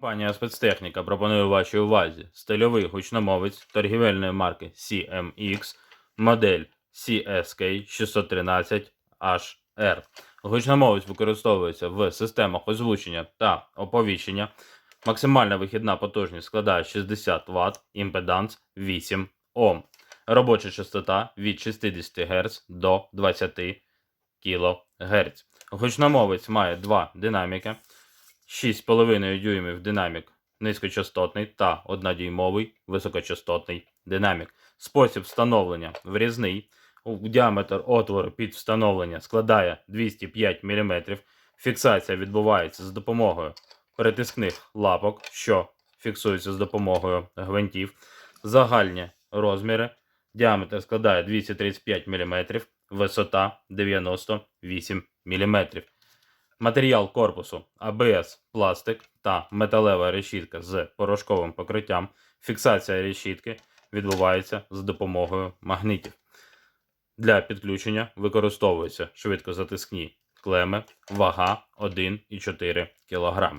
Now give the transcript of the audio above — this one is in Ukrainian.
Компанія спецтехніка пропонує вашій увазі стильовий гучномовець торгівельної марки CMX, модель CSK 613 HR. Гучномовець використовується в системах озвучення та оповіщення. Максимальна вихідна потужність складає 60 Вт, імпеданс 8 Ом. Робоча частота від 60 Гц до 20 кГц. Гучномовець має два динаміки. 6,5 дюймів динамік низькочастотний та 1-дюймовий високочастотний динамік. Спосіб встановлення врізний. Діаметр отвору під встановлення складає 205 мм. Фіксація відбувається з допомогою перетискних лапок, що фіксуються з допомогою гвинтів. Загальні розміри. Діаметр складає 235 мм, висота 98 мм. Матеріал корпусу АБС, пластик та металева решітка з порошковим покриттям. Фіксація решітки відбувається з допомогою магнітів. Для підключення використовуються швидкозатискні клеми, вага 1,4 кг.